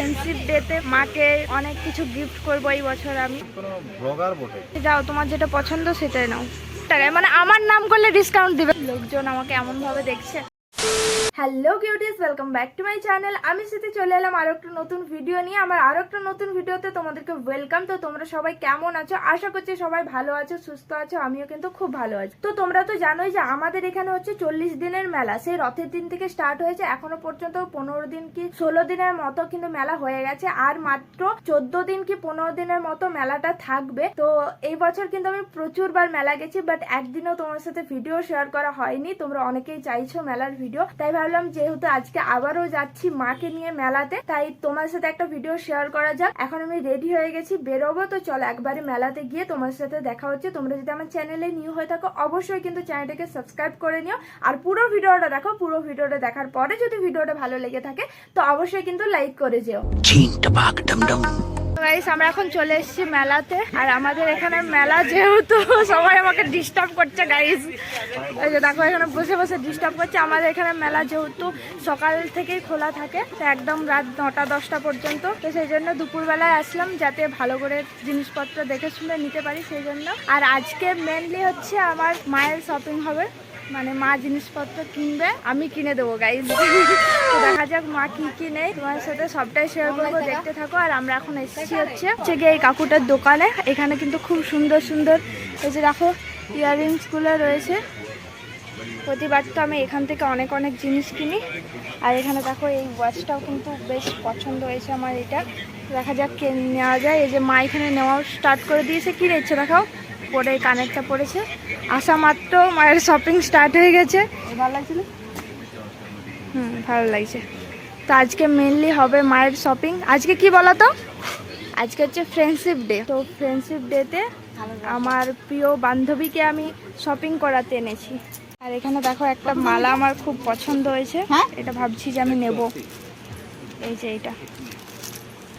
Friendship ডেতে মাকে অনেক কিছু গিফট করব এই বছর আমি। কোনো ব্লগার বটে? যাও তোমার যেটা পছন্দ সেটাই নাও। টাকায় মানে আমার নাম করলে ডিসকাউন্ট দিবে। লোকজন আমাকে এমন ভাবে দেখছে। Hello cuties welcome back to my channel আমি সাথে চলে এলাম আরও একটা নতুন ভিডিও নিয়ে। আমার আরও একটা নতুন ভিডিওতে তোমাদেরকে ওয়েলকাম তো তোমরা সবাই কেমন আছো? আশা করছি সবাই ভালো আছো, সুস্থ আছো, আমিও কিন্তু খুব ভালো আছি। তো তোমরা তো জানোই যে আমাদের এখানে হচ্ছে চল্লিশ দিনের মেলা। সেই রথের দিন থেকে স্টার্ট হয়েছে। এখনও পর্যন্ত পনেরো দিন কি ষোলো দিনের মতো কিন্তু মেলা হয়ে গেছে। আর মাত্র চোদ্দ দিন কি পনেরো দিনের মতো মেলাটা থাকবে। তো এই বছর কিন্তু আমি প্রচুরবার মেলা গেছি বাট একদিনও তোমার সাথে ভিডিও শেয়ার করা হয়নি। তোমরা অনেকেই চাইছো মেলার ভিডিও তাই ভাবলাম যেহেতু আজকে আবারও যাচ্ছি মাকে নিয়ে মেলাতে, তাই তোমার সাথে একটা ভিডিও শেয়ার করা যাক। এখন আমি রেডি হয়ে গেছি, বেরোবো। তো চলো একবারে মেলাতে গিয়ে তোমার সাথে দেখা হচ্ছে। তোমরা যদি আমার চ্যানেলে নিউ হয়ে থাকো, অবশ্যই কিন্তু চ্যানেলটাকে সাবস্ক্রাইব করে নিও। আর পুরো ভিডিওটা দেখো, পুরো ভিডিওটা দেখার পরে যদি ভিডিওটা ভালো লেগে থাকে, তো অবশ্যই কিন্তু লাইক করে যেও। গাইস আমরা এখন চলে এসেছি মেলাতে। আর আমাদের এখানে মেলা যেহেতু, সবাই আমাকে ডিস্টার্ব করছে গাইস এই যে দেখো, এখানে বসে বসে ডিস্টার্ব করছে। আমাদের এখানে মেলা যেহেতু সকাল থেকেই খোলা থাকে একদম রাত নটা, দশটা পর্যন্ত। তো সেই জন্য দুপুরবেলায় আসলাম, যাতে ভালো করে জিনিসপত্র দেখে শুনে নিতে পারি, সেই জন্য। আর আজকে মেনলি হচ্ছে আমার মায়ের শপিং হবে। মানে মা জিনিসপত্র কিনবে, আমি কিনে দেবো গাইজ দেখা যাক মা কি কি নেই তোমার সাথে সবটাই শেয়ার করব, দেখতে থাকো। আর আমরা এখন এসেছি হচ্ছে হচ্ছে গিয়ে এই কাকুটার দোকানে। এখানে কিন্তু খুব সুন্দর সুন্দর, এই যে দেখো ইয়াররিংসগুলো রয়েছে। প্রতিবার তো আমি এখান থেকে অনেক অনেক জিনিস কিনি। আর এখানে দেখো, এই ওয়াচটাও কিন্তু বেশ পছন্দ হয়েছে আমার এটা। দেখা যাক কে নেওয়া যায়। এই যে মা এখানে নেওয়া স্টার্ট করে দিয়েছে। কি নিচ্ছে দেখাও। পরে কানেরটা পড়েছে। আসা মাত্র মায়ের শপিং স্টার্ট হয়ে গেছে। ভালো লাগছিল? হুম ভালো লাগছে। তো আজকে মেনলি হবে মায়ের শপিং আজকে কি বলো তো? আজকে হচ্ছে ফ্রেন্ডশিপ ডে তো ফ্রেন্ডশিপ ডেতে আমার প্রিয় বান্ধবীকে আমি শপিং করাতে এনেছি। আর এখানে দেখো একটা মালা আমার খুব পছন্দ হয়েছে। এটা ভাবছি যে আমি নেব। এই যে এইটা।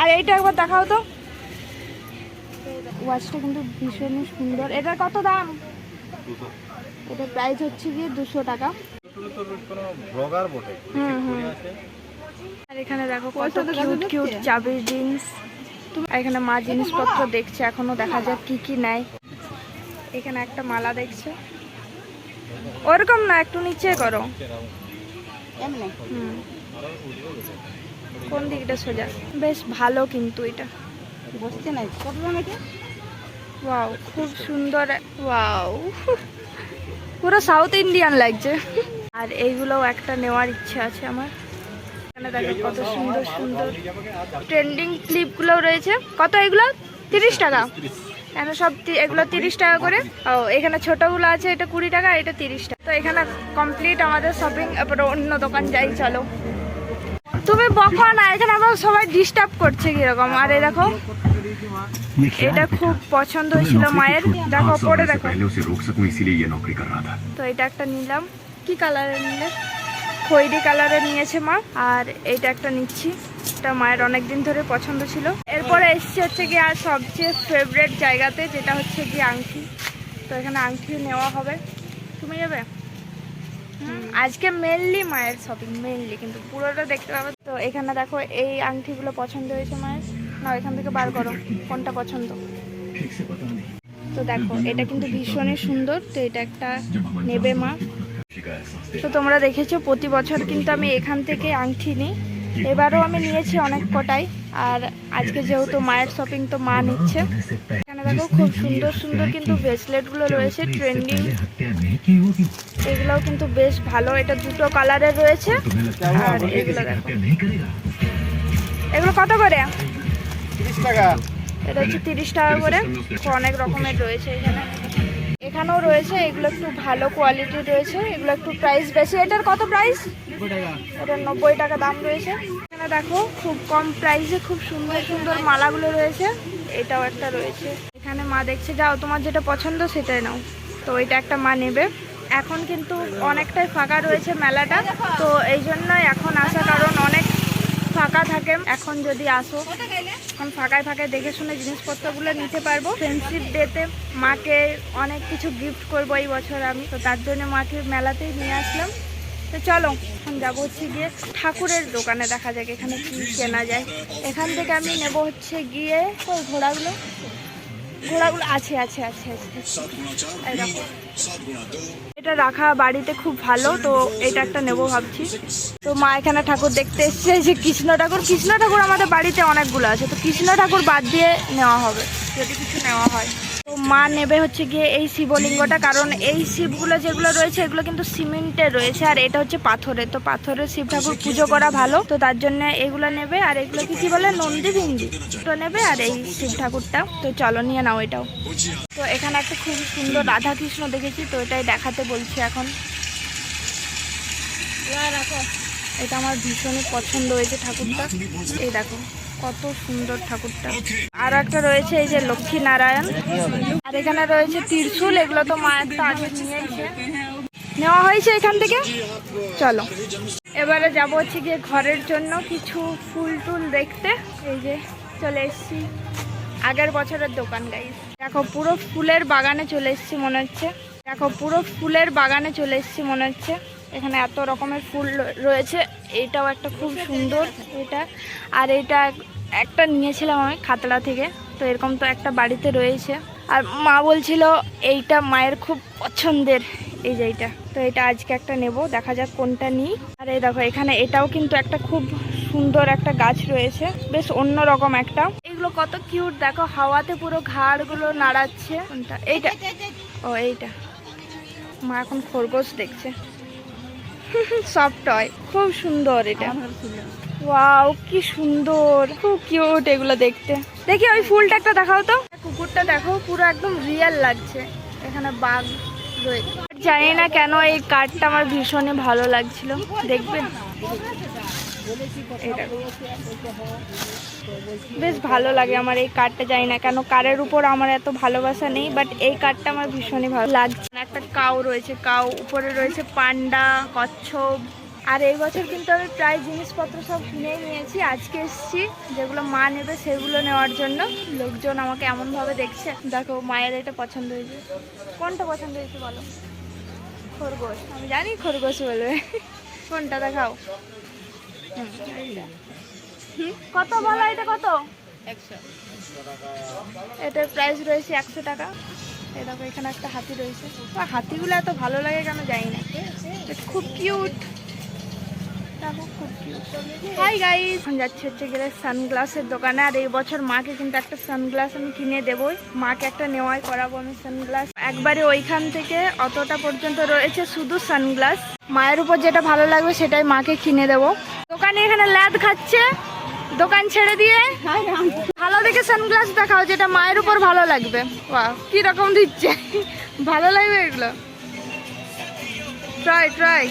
আর এইটা একবার দেখাও তো। ওয়াচটা কিন্তু ভীষণই সুন্দর। এটার কত দাম? এটার প্রাইস হচ্ছে গিয়ে দুশো টাকা। আর এখানে দেখো কত কিউট কিউট চাবির জিন্স আর এখানে মা জিনিসপত্র দেখছে এখনও দেখা যাক কি কি নেয়। এখানে একটা মালা দেখছে। ওরকম না একটু নিচে করো। হুম। কোন দিকটা সোজা? বেশ ভালো কিন্তু এটা। ওয়াও, খুব সুন্দর ওয়াও। পুরো সাউথ ইন্ডিয়ান লাগছে। আর এইগুলোও একটা নেওয়ার ইচ্ছে আছে আমার। এখানে দেখো কত সুন্দর সুন্দর ট্রেন্ডিং ক্লিপগুলোও রয়েছে। কত এগুলো? তিরিশ টাকা। কেন সব এগুলো তিরিশ টাকা করে। ও, এখানে ছোটগুলো আছে, এটা কুড়ি টাকা এটা তিরিশ টাকা। তো এখানে কমপ্লিট আমাদের শপিং এবার অন্য দোকান যাই, চলো। তুমি বকা না এখানে আমার সবাই ডিস্টার্ব করছে কীরকম। আর এরকম এটা খুব পছন্দ হয়েছিল মায়ের। দেখো পরে দেখো। তো এটা একটা নিলাম। কি কালারের নিলে? খৈরি কালারের নিয়েছে মা। আর এটা একটা নিচ্ছি। এটা মায়ের অনেক দিন ধরে পছন্দ ছিল। এরপরে এসছে হচ্ছে গিয়ে আর সবচেয়ে ফেভারেট জায়গাতে যেটা হচ্ছে গিয়ে আংটি। তো এখানে আংটিও নেওয়া হবে। তুমি যাবে আজকে মেনলি মায়ের শপিং মেনলি কিন্তু পুরোটা দেখতে পাবে তো। এখানে দেখো এই আংটিগুলো পছন্দ হয়েছে মায়ের। না এখান থেকে বার করো, কোনটা পছন্দ। তো দেখো, এটা কিন্তু ভীষণই সুন্দর, তো এটা একটা নেবে মা। তো তোমরা দেখেছ, প্রতি বছর কিন্তু আমি এখান থেকে আংটি নিই। এবারও আমি নিয়েছি অনেক কটাই, আর আজকে যেহেতু মায়ের শপিং তো মা নিচ্ছে। এখানে দেখো খুব সুন্দর সুন্দর কিন্তু ব্রেসলেটগুলো রয়েছে ট্রেন্ডিং এগুলোও কিন্তু বেশ ভালো এটা দুটো কালারের রয়েছে। আর এগুলো দেখো। এগুলো কত করে? এটা হচ্ছে তিরিশ টাকা করে। অনেক রকমের রয়েছে এখানে। এখানেও রয়েছে এগুলো একটু ভালো কোয়ালিটি রয়েছে এগুলো একটু প্রাইস বেশি। এটার কত প্রাইস এটার নব্বই টাকা দাম রয়েছে। এখানে দেখো খুব কম প্রাইসে খুব সুন্দর সুন্দর মালাগুলো রয়েছে। এটাও একটা রয়েছে। এখানে মা দেখছে, যাও, তোমার যেটা পছন্দ সেটাই নাও। তো এটা একটা মা নেবে। এখন কিন্তু অনেকটাই ফাঁকা রয়েছে মেলাটা। তো এই জন্যই এখন আসা, কারণ অনেক ফাঁকা থাকে। এখন যদি আসো, এখন ফাঁকায় ফাঁকায় দেখে শুনে জিনিসপত্রগুলো নিতে পারব। ফ্রেন্ডশিপ ডেতে মাকে অনেক কিছু গিফট করব এই বছর আমি। তো তার জন্য মাকে মেলাতেই নিয়ে আসলাম। তো চলো, এখন যাব হচ্ছে গিয়ে ঠাকুরের দোকানে, দেখা যাক এখানে কি কেনা যায়। এখান থেকে আমি নেব হচ্ছে গিয়ে ওই ঘোড়াগুলো। ঘোড়াগুলো আছে আছে আছে। এটা রাখা বাড়িতে খুব ভালো, তো এটা একটা নেব ভাবছি। তো মা এখানে ঠাকুর দেখতে এসছে যে কৃষ্ণ ঠাকুর। কৃষ্ণ ঠাকুর আমাদের বাড়িতে অনেকগুলো আছে, তো কৃষ্ণ ঠাকুর বাদ দিয়ে নেওয়া হবে, যদি কিছু নেওয়া হয়। তো মা নেবে হচ্ছে গিয়ে এই শিবলিঙ্গটা, কারণ এই শিবগুলো যেগুলো রয়েছে, এগুলো কিন্তু সিমেন্টের রয়েছে, আর এটা হচ্ছে পাথরে। তো পাথরের শিব ঠাকুর পুজো করা ভালো, তো তার জন্য এগুলো নেবে, আর এগুলো কি কি বলে? নন্দী ভিন্দি তো নেবে, আর এই শিব ঠাকুরটা। তো চলো, নিয়ে নাও এটাও। তো এখানে একটা খুব সুন্দর রাধা কৃষ্ণ দেখেছি, তো এটাই দেখাতে বলছি এখন। এটা আমার ভীষণই পছন্দ হয়েছে ঠাকুরটা। এই দেখো। কত সুন্দর ঠাকুরটা। আর একটা রয়েছে এই যে লক্ষ্মী নারায়ণ আর এখানে রয়েছে ত্রিশূল, এগুলো তো মায়ের তো আগে নিয়েছে। নেওয়া হয়েছে এখান থেকে? চলো। এবারে যাব হচ্ছে গিয়ে ঘরের জন্য কিছু ফুল টুল দেখতে। এই যে চলে এসেছি। আগের বছরের দোকান গাইস দেখো, পুরো ফুলের বাগানে চলে এসেছি মনে হচ্ছে। দেখো, পুরো ফুলের বাগানে চলে এসেছি মনে হচ্ছে। এখানে এত রকমের ফুল রয়েছে। এইটাও একটা খুব সুন্দর এটা। আর এটা একটা নিয়েছিলাম আমি খাতড়া থেকে। তো এরকম তো একটা বাড়িতে রয়েছে। আর মা বলছিল এইটা মায়ের খুব পছন্দের। এই যে এইটা। তো এটা আজকে একটা নেব। দেখা যাক কোনটা নিই। আর এই দেখো, এখানে এটাও কিন্তু একটা খুব সুন্দর একটা গাছ রয়েছে। বেশ অন্য রকম একটা। এগুলো কত কিউট। দেখো, হাওয়াতে পুরো ঘাড়গুলো নাড়াচ্ছে। কোনটা? এইটা। ও, এইটা। মা এখন খরগোশ দেখছে। সব টয় খুব সুন্দর এটা। ওয়াও কি সুন্দর। খুব কিউট এগুলো দেখতে। দেখি ওই ফুলটা একটা দেখাও তো। কুকুরটা দেখো পুরো একদম রিয়েল লাগছে। এখানে বাঘ রয়েছে জানি না কেন এই কার্ডটা আমার ভীষণই ভালো লাগছিল। দেখবে? এই দেখো। বেশ ভালো লাগে আমার এই কার্ডটা জানি না কেন কারের উপর আমার এত ভালোবাসা নেই বাট এই কার্ডটা আমার ভীষণই ভালো লাগছে। একটা কাউ রয়েছে কাউ উপরে রয়েছে পান্ডা, কচ্ছপ। আর এই বছর কিন্তু আমি প্রায় জিনিসপত্র সব কিনে নিয়েছি। আজকে এসেছি, যেগুলো মা নেবে সেগুলো নেওয়ার জন্য। লোকজন আমাকে এমনভাবে দেখছে, দেখো মায়ের এটা পছন্দ হয়েছে। কোনটা পছন্দ হয়েছে বলো? খরগোশ। আমি জানি খরগোশ বলবে। কোনটা দেখাও? কত বলো এটা কত? এটার প্রাইস রয়েছে একশো টাকা। এটা এখানে একটা হাতি রয়েছে। হাতিগুলো এত ভালো লাগে কেন যাই না। খুব কিউট এখন গেলে সানগ্লাসের দোকানে। আর মাকে কিন্তু একটা সানগ্লাস আমি কিনে মাকে একটা করাবো আমি সানগ্লাস। একবারে ওইখান থেকে অতটা পর্যন্ত রয়েছে শুধু সানগ্লাস। মায়ের উপর যেটা ভালো লাগবে সেটাই মাকে কিনে দেবো। দোকানে এখানে ল্যাদ খাচ্ছে। দোকান ছেড়ে দিয়ে। ভালো দেখে সানগ্লাস দেখাও যেটা মায়ের উপর ভালো লাগবে। বাহ, কি রকম দিচ্ছে। ভালো লাগবে এগুলো। ট্রাই ট্রাই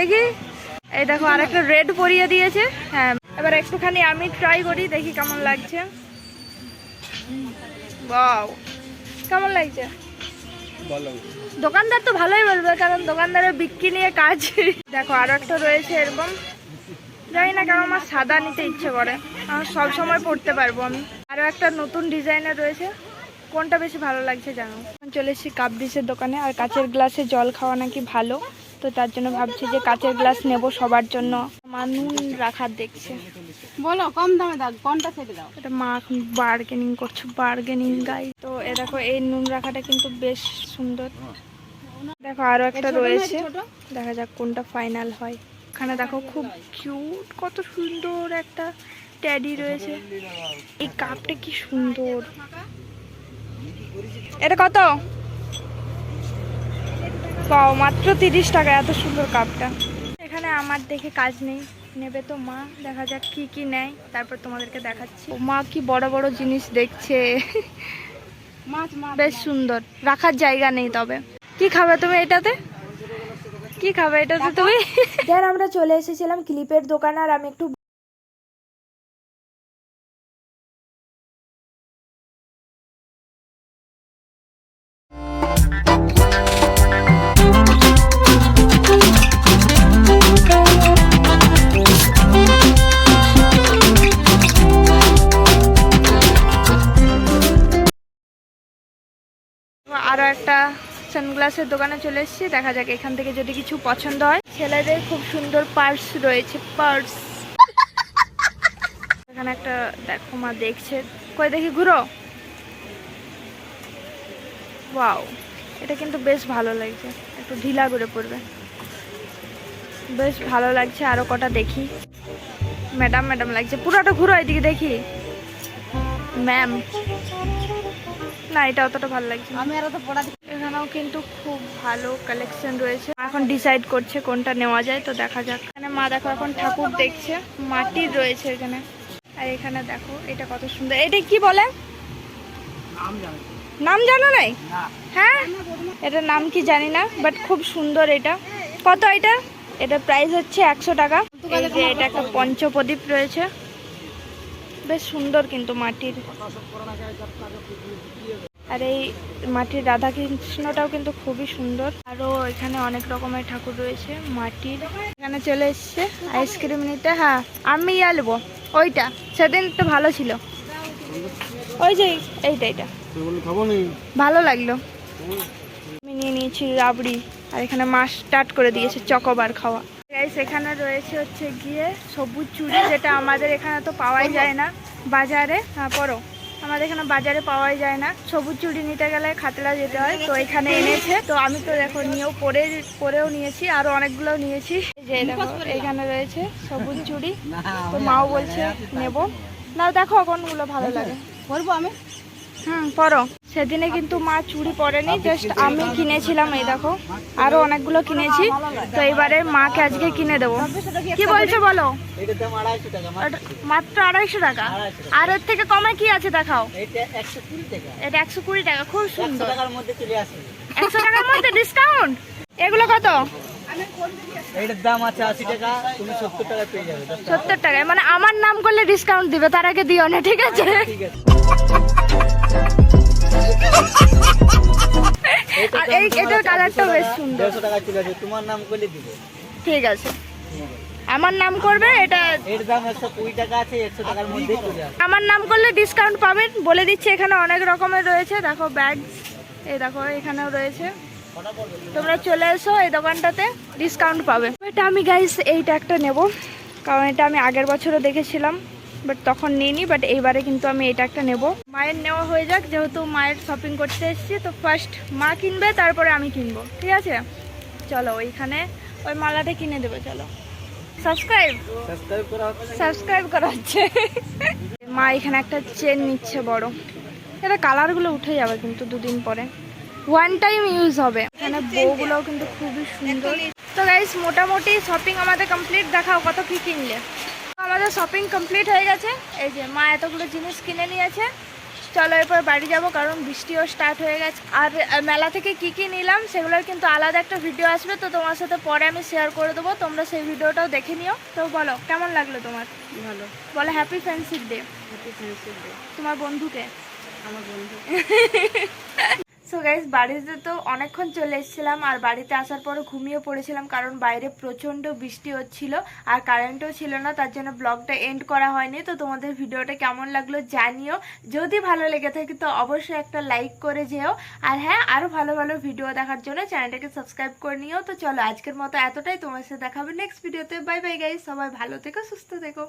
দেখি এই দেখো আর একটা রেড পরিয়ে দিয়েছে। হ্যাঁ এবার একটুখানি আমি ট্রাই করি দেখি কেমন লাগছে। বাও কেমন লাগছে? দোকানদার তো ভালোই বলবে কারণ দোকানদারের বিক্রি নিয়ে কাজ। দেখো আরও একটা রয়েছে এরকম। জানি না কেন আমার সাদা নিতে ইচ্ছে করে। আমার সব সময় পড়তে পারব আমি। আরও একটা নতুন ডিজাইনের রয়েছে। কোনটা বেশি ভালো লাগছে জানো? চলে এসেছি কাপ ডিসের দোকানে আর কাচের গ্লাসে জল খাওয়া নাকি ভালো। তো তার জন্য ভাবছি যে কাঁচের গ্লাস নেব সবার জন্য। মা নুন রাখার দেখছে। বলো কম দামে দাও কোনটা ছেড়ে দাও? এটা মা এখন বার্গেনিং করছে বার্গেনিং গাই তো এ দেখো এই নুন রাখাটা কিন্তু বেশ সুন্দর। দেখো আরও একটা রয়েছে। দেখা যাক কোনটা ফাইনাল হয়। এখানে দেখো খুব কিউট কত সুন্দর একটা ট্যাডি রয়েছে। এই কাপটা কি সুন্দর। এটা কত? পাও মাত্র তিরিশ টাকা এত সুন্দর কাপটা। এখানে আমার দেখে কাজ নেই। নেবে তো মা দেখা যাক কি কি নেয়। তারপর তোমাদেরকে দেখাচ্ছি। মা কি বড় বড় জিনিস দেখছে। মাছ বেশ সুন্দর। রাখার জায়গা নেই তবে। কি খাবে তুমি এটাতে? কি খাবে এটাতে তুমি? আমরা চলে এসেছিলাম ক্লিপের দোকানে আর আমি একটু আরও সানগ্লাসের দোকানে চলে এসেছি। দেখা যাক এখান থেকে যদি কিছু পছন্দ হয়। ছেলেদের খুব সুন্দর পার্স রয়েছে, পার্স। এখানে একটা, দেখো মা দেখছে। কই দেখি, ঘুরো। ওয়াও, এটা কিন্তু বেশ ভালো লাগছে। একটু ঢিলা করে পড়বে বেশ ভালো লাগছে, আরও কটা দেখি। ম্যাডাম ম্যাডাম লাগছে। পুরোটা ঘুরো এদিকে দেখি। ম্যাম। না, এটা অতটা ভালো লাগছে আমি আর তো পড়া এখানেও কিন্তু খুব ভালো কালেকশন রয়েছে। এখন ডিসাইড করছে কোনটা নেওয়া যায় তো দেখা যাক। এখানে মা দেখো এখন ঠাকুর দেখছে মাটির রয়েছে এখানে। আর এখানে দেখো এটা কত সুন্দর। এটা কি বলে? নাম জানো? নাই? হ্যাঁ? এটার নাম কি জানি না বাট খুব সুন্দর এটা। কত এটা? এটা প্রাইস হচ্ছে একশো টাকা। এটা একটা পঞ্চপ্রদীপ রয়েছে। বেশ সুন্দর কিন্তু মাটির। আর এই মাটির রাধা কৃষ্ণটাও কিন্তু খুবই সুন্দর। আরও এখানে অনেক রকমের ঠাকুর রয়েছে মাটির। এখানে চলে এসছে আইসক্রিম নিতে। হ্যাঁ আমি নেব। ওইটা, সেদিন তো ভালো ছিল। ওই যে, এইটা এইটা। ভালো লাগল। আমি নিয়ে নিয়েছি রাবড়ি, আর এখানে মাছ স্টার্ট করে দিয়েছে চকোবার খাওয়া। এখানে রয়েছে হচ্ছে গিয়ে সবুজ চুড়ি, যেটা আমাদের এখানে তো পাওয়াই যায় না বাজারে। হ্যাঁ পরো। আমাদের এখানে বাজারে পাওয়াই যায় না। সবুজ চুড়ি নিতে গেলে খাতলা যেতে হয় তো এখানে এনেছে। তো আমি তো দেখো নিয়েও পরে পরেও নিয়েছি আরও অনেকগুলো নিয়েছি। যে দেখো এখানে রয়েছে সবুজ চুড়ি। তো মাও বলছে নেব। না দেখো কোনগুলো ভালো লাগে। বলব আমি? হুম পরো। সেদিনে কিন্তু মা চুড়ি পরেনি জাস্ট আমি কিনেছিলাম এই দেখো আরও অনেকগুলো কিনেছি তো এবারে মাকে আজকে কিনে দেবো। কি বলছো বলো? মাত্র আড়াইশো টাকা। আর এর থেকে কমে কি আছে দেখাও? এটা একশো কুড়ি টাকা খুব সুন্দর। একশো টাকার মধ্যে ডিসকাউন্ট এগুলো কত? এটার দাম আছে আশি টাকা তুমি সত্তর টাকা পেয়ে যাবে সত্তর টাকায় মানে আমার নাম করলে ডিসকাউন্ট দিবে তার আগে দিও না ঠিক আছে? ঠিক আছে। আর এই এটার কালারটা বেশ সুন্দর। দেড়শো টাকা চলে আসবে তোমার নাম করলে দিবে। ঠিক আছে। আমার নাম করবে এটা এর দাম একশো কুড়ি টাকা আছে একশো টাকার মধ্যেই আমার নাম করলে ডিসকাউন্ট পাবেন। বলে দিচ্ছি এখানে অনেক রকমের রয়েছে। দেখো ব্যাগ এই দেখো এখানেও রয়েছে। তোমরা চলে এসো এই দোকানটাতে ডিসকাউন্ট পাবে। এটা আমি গাইস এইটা একটা নেব। কারণ এটা আমি আগের বছরও দেখেছিলাম। বাট তখন নিইনি বাট এইবারে কিন্তু আমি এটা একটা নেব। মায়ের নেওয়া হয়ে যাক যেহেতু মায়ের শপিং করতে এসেছি তো ফার্স্ট মা কিনবে তারপরে আমি কিনবো ঠিক আছে? চলো ওইখানে ওই মালাটা কিনে দেবে চলো। সাবস্ক্রাইব সাবস্ক্রাইব করা হচ্ছে। মা এখানে একটা চেন নিচ্ছে বড়। এটা কালারগুলো উঠে যাবে কিন্তু দুদিন পরে। ওয়ান টাইম ইউজ হবে। এখানে বউগুলোও কিন্তু খুবই সুন্দর। তো গাইস মোটামুটি শপিং আমাদের কমপ্লিট দেখাও কত কি কিনলে। আমাদের শপিং কমপ্লিট হয়ে গেছে। এই যে মা এতগুলো জিনিস কিনে নিয়েছে। চলো এরপর বাড়ি যাব কারণ বৃষ্টিও স্টার্ট হয়ে গেছে। আর মেলা থেকে কি কি নিলাম সেগুলোর কিন্তু আলাদা একটা ভিডিও আসবে তো তোমার সাথে পরে আমি শেয়ার করে দেবো। তোমরা সেই ভিডিওটাও দেখে নিও। তো বলো কেমন লাগল তোমার? ভালো। বলো happy friendship day happy friendship day তোমার বন্ধুকে? আমার বন্ধু। গাইজ বাড়িতে তো অনেকক্ষণ চলে এসেছিলাম আর বাড়িতে আসার পরে ঘুমিয়ে পড়েছিলাম কারণ বাইরে প্রচণ্ড বৃষ্টি হচ্ছিল আর কারেন্টও ছিল না, তার জন্য ব্লগটা এন্ড করা হয়নি। তো তোমাদের ভিডিওটা কেমন লাগল জানিও। যদি ভালো লেগে থাকে তো অবশ্যই একটা লাইক করে যেও। আর হ্যাঁ আরও ভালো ভালো ভিডিও দেখার জন্য চ্যানেলটাকে সাবস্ক্রাইব করে নিও। তো চলো আজকের মতো এতটাই, তোমার সাথে দেখাবে নেক্সট ভিডিওতে বাই বাই গাইজ সবাই ভালো থেকো, সুস্থ থেকো।